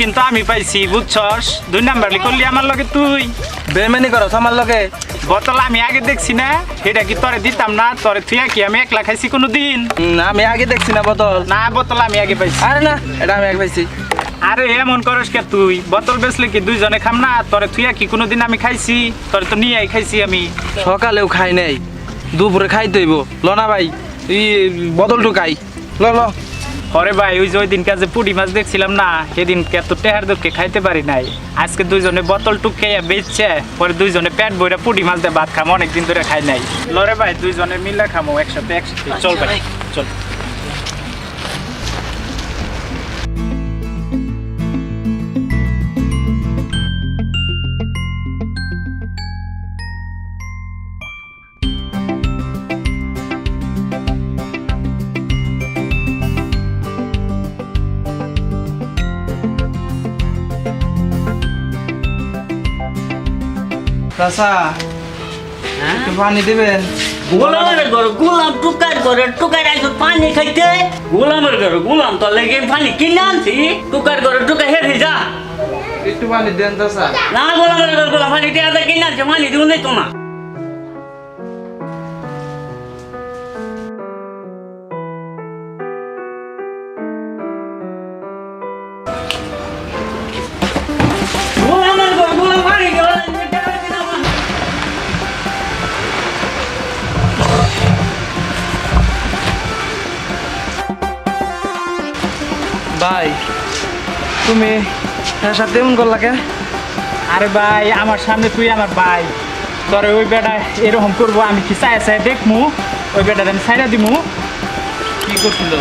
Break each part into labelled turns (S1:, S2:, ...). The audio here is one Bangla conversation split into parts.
S1: কিন্তু আমি পাইছি বুঝছস? দুই নাম্বার করলি আমার লগে তুই।
S2: বেমানি করো আমার লগে?
S1: বোতল আমি আগে দেখছি না এটা কি তোরে দিতাম না? তোরে তুই কি আমি একলা খাইছি কোনো দিন
S2: আমি আগে দেখছি না বোতল।
S1: না বোতল আমি আগে পাইছি।
S2: আরে না এটা আমি আগে পাইছি।
S1: আরে এমন করস কে তুই? বোতল বেচলে কি দুইজনে খাম না? তোরে তুই কি কোনোদিন আমি খাইছি? তোরে তো নিয়ে খাইছি আমি।
S2: সকালেও খাই নাই দুপুরে খাই দইব ল না ভাই এই বদলটু খাই ল ল।
S1: পরে ভাই, ওই যে ওই দিনকে যে পুডি মাছ দেখছিলাম না সেদিন এত টেহার দুঃখে খাইতে পারি নাই। আজকে দুইজনে বোতল টুক খেয়ে বেচছে, পরে দুইজনে পেট বইরা পুডি মাছ দিয়ে ভাত খামো, অনেকদিন ধরে খাই নাই। লরে ভাই, দুইজনে মিলে খামো, একসাথে একসাথে। চল ভাই, চল।
S2: চাচা একটু পানি দিবেন।
S3: গোলামের ঘর গোলাম টুকার ঘরে টুকার আইসো পানি খাইতে। গোলামের ঘর গোলাম তো লেগে পানি কিনে আনছি। টুকার ঘরে টুকা হেরে যা।
S2: একটু পানি দেন চাচা
S3: না গোলামের ঘর গোলাম পানি টেয়াদা কিনে আনছে পানি দিব নাই তোমার
S2: ভাই তুমি হ্যাঁ সাথে এমন করলা কে?
S1: আরে ভাই আমার সামনে তুই আমার ভাই। তোরে ওই বেটা এরকম করব আমি কি চাই চাই দেখমু? ওই বেটার আমি সাইডা দিমু।
S2: কি করছিল?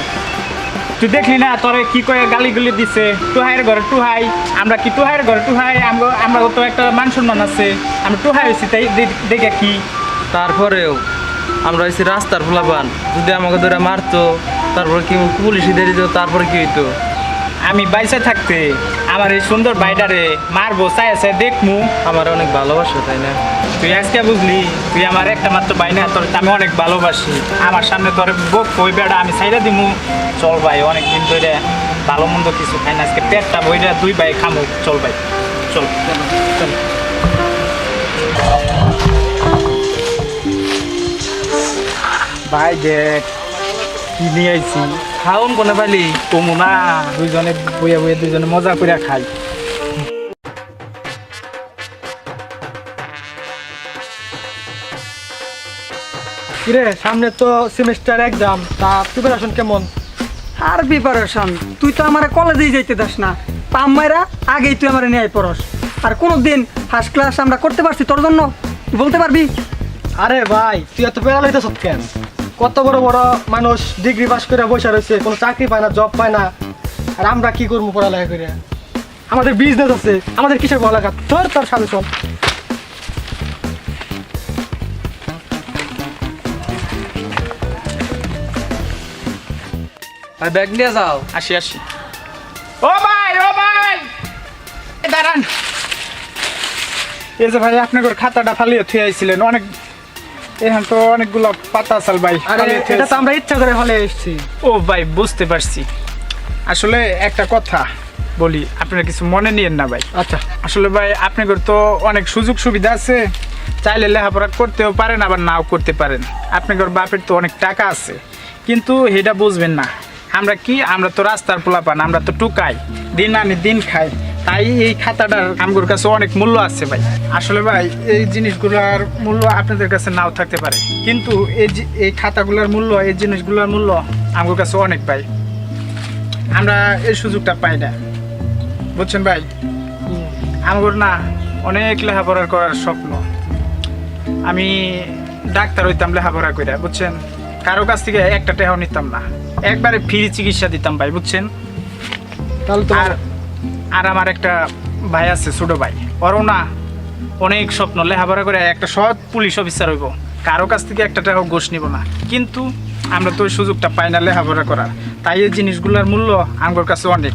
S1: তুই দেখলি না তোরে কি কয়ে গালি গুলি দিছে? টুহাইয়ের ঘরে টুহাই আমরা কি টুহাইয়ের ঘরে টুহাই? আমরা আমরা তো একটা মান সম্মান আছে। আমরা টুহাই হয়েছি তাই দেখে কি?
S2: তারপরেও আমরা হয়েছি রাস্তার ফুলাপান যদি আমাকে ধরে মারতো তারপরে কি পুলিশ দিয়ে দিত তারপরে কি হইতো?
S1: আমি বাইসে থাকতে আমার এই সুন্দর বাইডারে মারবো, চাই চাই দেখমু।
S2: আমার অনেক ভালোবাসো, তাই না?
S1: তুই আজকে বুঝলি, তুই আমার একটা মাত্র ভাই না, তোর আমি অনেক ভালোবাসি। আমার সামনে তোর বক ওই বেড়া, আমি সাইডা দিমু। চল ভাই অনেক দিন ধরে ভালো মন্দ কিছু খাই না, আজকে পেটটা বইটা দুই ভাই খামু। চল ভাই চল চল। ভাই দেখ, কি নিয়ে আইছি?
S2: খাউন কোনে পালি?
S1: কমু না। দুইজনে বইয়া বইয়া দুইজনে মজা করে খাই।
S4: কিরে সামনে তো সেমিস্টার এক্সাম তা প্রিপারেশন কেমন?
S5: আর প্রিপারেশন তুই তো আমার কলেজেই যাইতে দাস না। পাম মাইরা আগেই তুই আমার নিয়ে পড়স। আর কোনো দিন ফার্স্ট ক্লাস আমরা করতে পারছি তোর জন্য। বলতে পারবি?
S4: আরে ভাই তুই এত পেড়া লইতেছ কেন? কত বড় বড় মানুষ ডিগ্রি পাস করে বসে রয়েছে কোনো চাকরি পায় না জব পায় না। আর আমরা কি করব পড়ালেখা করে? আমাদের বিজনেস আছে আমাদের কিসের পড়ালেখা? তোর তোর সাথে চল।
S2: আর ব্যাগ নিয়ে যাও।
S1: আসি আসি। ও ভাই ও ভাই! দাঁড়ান। এই যে ভাই আপনাদের খাতাটা ফালিয়ে থুয়ে আইছিলেন অনেক এখন তো অনেকগুলো পাতা আসাল ভাই।
S4: আরে এটা তো আমরা ইচ্ছা করে ফলে এসেছি।
S1: ও ভাই বুঝতে পারছি। আসলে একটা কথা বলি আপনারা কিছু মনে নিয়েন না ভাই।
S4: আচ্ছা।
S1: আসলে ভাই আপনাদের তো অনেক সুযোগ সুবিধা আছে। চাইলে লেখাপড়া করতেও পারেন আবার নাও করতে পারেন। আপনাদের বাপের তো অনেক টাকা আছে। কিন্তু এটা বুঝবেন না। আমরা কি? আমরা তো রাস্তার পোলাপান আমরা তো টুকাই। দিন আনি দিন খাই। তাই এই খাতাটার আমগুর কাছে অনেক মূল্য আছে ভাই। আসলে ভাই এই জিনিসগুলোর মূল্য আপনাদের কাছে নাও থাকতে পারে। কিন্তু এই এই খাতাগুলোর মূল্য এই জিনিসগুলোর মূল্য আমগুর কাছে অনেক ভাই। আমরা এই সুযোগটা পাই না। বুঝছেন ভাই? আমগুর না অনেক লেখাপড়া করার স্বপ্ন। আমি ডাক্তার হইতাম লেখাপড়া করে বুঝছেন? কারও কাছ থেকে একটা টেহাও নিতাম না। একবারে ফ্রি চিকিৎসা দিতাম ভাই বুঝছেন?
S4: তাহলে তো
S1: আর আর আমার একটা ভাই আছে, ছোট ভাই। ওরও না অনেক স্বপ্ন, লেখাপড়া করে একটা সৎ পুলিশ অফিসার হইব। কারও কাছ থেকে একটা টাকাও ঘোষ নিব না। কিন্তু আমরা তো ওই সুযোগটা পাই না লেখাপড়া করার। তাই এই জিনিসগুলোর মূল্য আমার কাছে অনেক।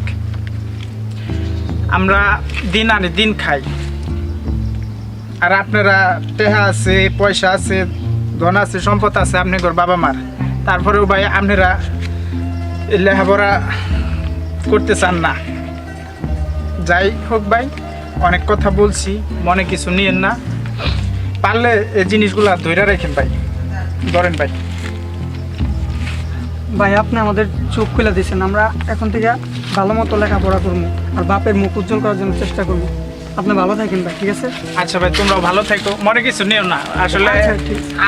S1: আমরা দিন আনি দিন খাই। আর আপনারা টেহা আছে, পয়সা আছে, ধন আছে, সম্পদ আছে আপনার বাবা মার। তারপরেও ভাই, আপনারা লেখাপড়া করতে চান না। যাই হোক ভাই অনেক কথা বলছি মনে কিছু নিয়েন না। পারলে এই জিনিসগুলা ধৈর্য রাখেন ভাই। ধরেন ভাই।
S5: ভাই আপনি আমাদের চোখ খুলে দিয়েছেন। আমরা এখন থেকে ভালো মতো লেখাপড়া করব আর বাপের মুখ উজ্জ্বল করার জন্য চেষ্টা করব। আপনি ভালো থাকেন ভাই ঠিক আছে?
S1: আচ্ছা ভাই তোমরাও ভালো থাকো। মনে কিছু নিও না। আসলে
S5: আচ্ছা,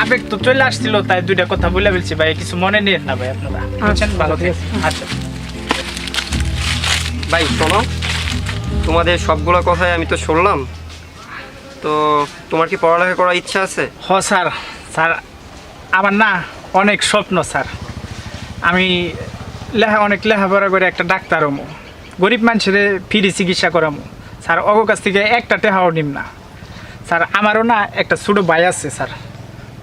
S1: আবেগ তো চলে আসছিল তাই দুইটা কথা বলে বলছি ভাই। কিছু মনে নিয়েন না ভাই আপনারা। বুঝছেন? ভালো থাকেন। আচ্ছা।
S6: ভাই শোনো। তোমাদের সবগুলো কথাই আমি তো শুনলাম। তো তোমার কি পড়ালেখা করার ইচ্ছা আছে?
S1: হ, স্যার। স্যার, আমার না অনেক স্বপ্ন, স্যার। আমি লেখা অনেক লেখাপড়া করে একটা ডাক্তার হমো। গরিব মানুষের ফ্রি চিকিৎসা করামো। স্যার অগ কাছ থেকে একটা টেহাও নিম না। স্যার, আমারও না একটা ছোটো ভাই আছে, স্যার।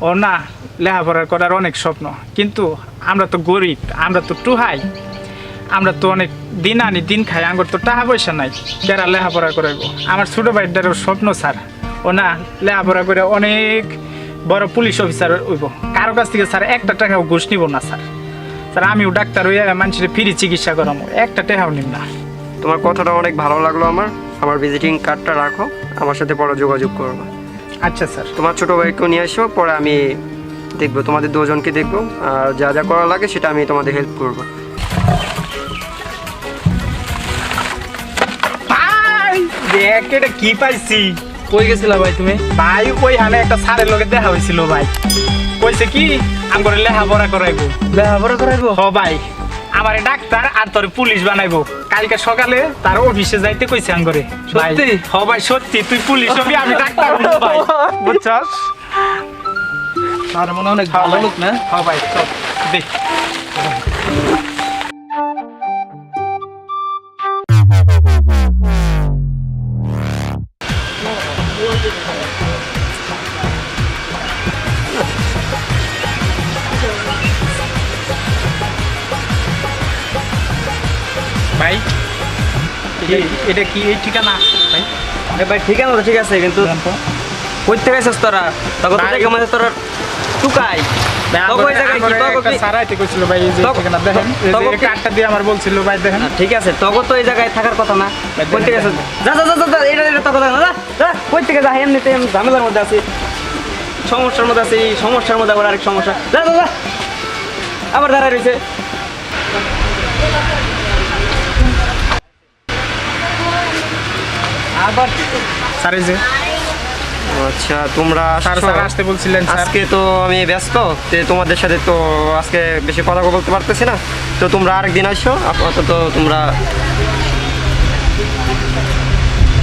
S1: ও না লেখাপড়া করার অনেক স্বপ্ন। কিন্তু আমরা তো গরিব, আমরা তো টুহাই। আমরা তো অনেক দিন আনি দিন খাই আঙ্গুর তো টাকা পয়সা নাই যারা লেখাপড়া করাইব। আমার ছোটো ভাইটারও স্বপ্ন স্যার ও না লেখাপড়া করে অনেক বড় পুলিশ অফিসার হইব। কারও কাছ থেকে স্যার একটা টাকাও ঘুষ নিব না স্যার। স্যার আমিও ডাক্তার হইয়া মানুষের ফ্রি চিকিৎসা করামো একটা টাকাও নিব না।
S6: তোমার কথাটা অনেক ভালো লাগল আমার। আমার ভিজিটিং কার্ডটা রাখো আমার সাথে পরে যোগাযোগ করবে।
S1: আচ্ছা স্যার।
S6: তোমার ছোটো ভাইকেও নিয়ে এসো পরে আমি দেখব তোমাদের দুজনকে দেখব আর যা যা করা লাগে সেটা আমি তোমাদের হেল্প করব।
S1: ভাই দেখ এটা কি পাইছি?
S2: কই গেছিলা ভাই তুমি?
S1: ভাই ওই হানে একটা স্যারের লগে দেখা হয়েছিল ভাই। কইছে কি আমার লেখাপড়া করাইবো।
S2: লেখাপড়া করাইবো?
S1: হ ভাই আমার ডাক্তার আর তোর পুলিশ বানাইবো। কালকে সকালে তার অফিসে যাইতে কইছে আঙ্গরে
S2: সত্যি?
S1: হ ভাই সত্যি তুই পুলিশ হবি আমি ডাক্তার হব ভাই। বুঝছস?
S2: আর মনে অনেক ভালো লোক না?
S1: হ ভাই চল দেখ। এটা- কি এই ঠিকানা? ভাই।
S6: ভাই ঠিক আছে ঠিক আছে কিন্তু করতে গেছিস তোরা। তখন
S1: ভাই-
S6: থেকে মানে তোরা টুকাই।
S1: এই ঠিকানা
S6: ঠিক আছে তখন তো জায়গায় থাকার কথা না। যা এটা এটা তখন যা যা কই থেকে যা এমনিতে ঝামেলার মধ্যে আছি। সমস্যার মধ্যে আছি সমস্যার মধ্যে আবার আরেক সমস্যা। যা যা যা। আবার দাঁড়ায় রয়েছে।
S1: স্যার এই যে।
S6: আচ্ছা তোমরা
S1: স্যার স্যার আসতে বলছিলেন
S6: আজকে তো আমি ব্যস্ত তো তোমাদের সাথে তো আজকে বেশি কথা বলতে পারতেছি না। তো তোমরা আরেকদিন আসো আপাতত তোমরা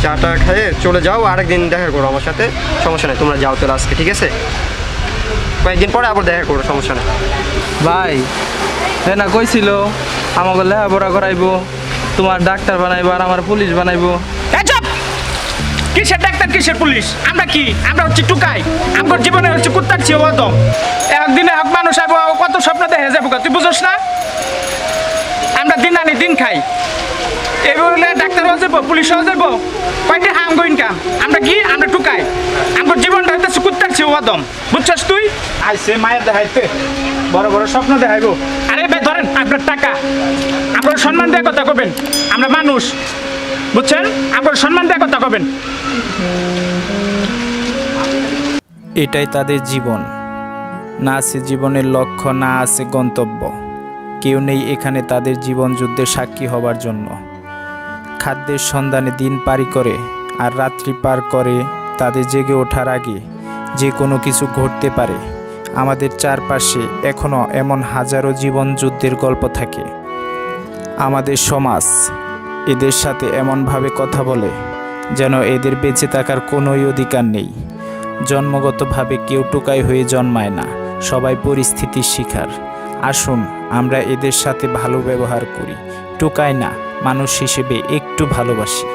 S6: চাটা খেয়ে চলে যাও আরেকদিন দেখা করো আমার সাথে। সমস্যা নেই তোমরা যাও চলে আজকে ঠিক আছে? কয়েকদিন পরে আবার দেখা করো সমস্যা নেই।
S2: ভাই সে না কইছিল আমাকে লেখাপড়া করাইবো তোমার ডাক্তার বানাইবো আর আমার পুলিশ বানাইবো।
S1: চুপ! কিসের ডাক্তার কিসের পুলিশ? আমরা কি? আমরা হচ্ছে টুকাই। আমার জীবনে হচ্ছে কুত্তার চেয়ে অদম। একদিনে এক মানুষ কত স্বপ্ন দেখে যাব তুই বুঝোস না? আমরা দিন আনি দিন খাই। এবার ডাক্তার হওয়া যাব পুলিশ হওয়া যাব কয়টা হাম গো ইনকাম? আমরা কি? আমরা টুকাই। আমার জীবনটা হইতেছে কুত্তার চেয়ে অদম। বুঝছস তুই? আইসে মায়ের দেখাইতে। বড় বড় স্বপ্ন দেখাইবো। আরে ভাই ধরেন আপনার টাকা। আপনার সম্মান দেওয়ার কথা কবেন। আমরা মানুষ। বুঝছেন? কথা
S7: এটাই তাদের জীবন। না আছে জীবনের লক্ষ্য, না আছে গন্তব্য। কেউ নেই এখানে তাদের জীবন যুদ্ধের সাক্ষী হবার জন্য। খাদ্যের সন্ধানে দিন পারি করে আর রাত্রি পার করে তাদের জেগে ওঠার আগে যে কোনো কিছু ঘটতে পারে। আমাদের চারপাশে এখনও এমন হাজারো জীবন যুদ্ধের গল্প থাকে। আমাদের সমাজ এদের সাথে এমনভাবে কথা বলে, যেন এদের বেঁচে থাকার কোনোই অধিকার নেই। জন্মগতভাবে কেউ টোকাই হয়ে জন্মায় না, সবাই পরিস্থিতির শিকার। আসুন, আমরা এদের সাথে ভালো ব্যবহার করি। টোকায় না, মানুষ হিসেবে একটু ভালোবাসি।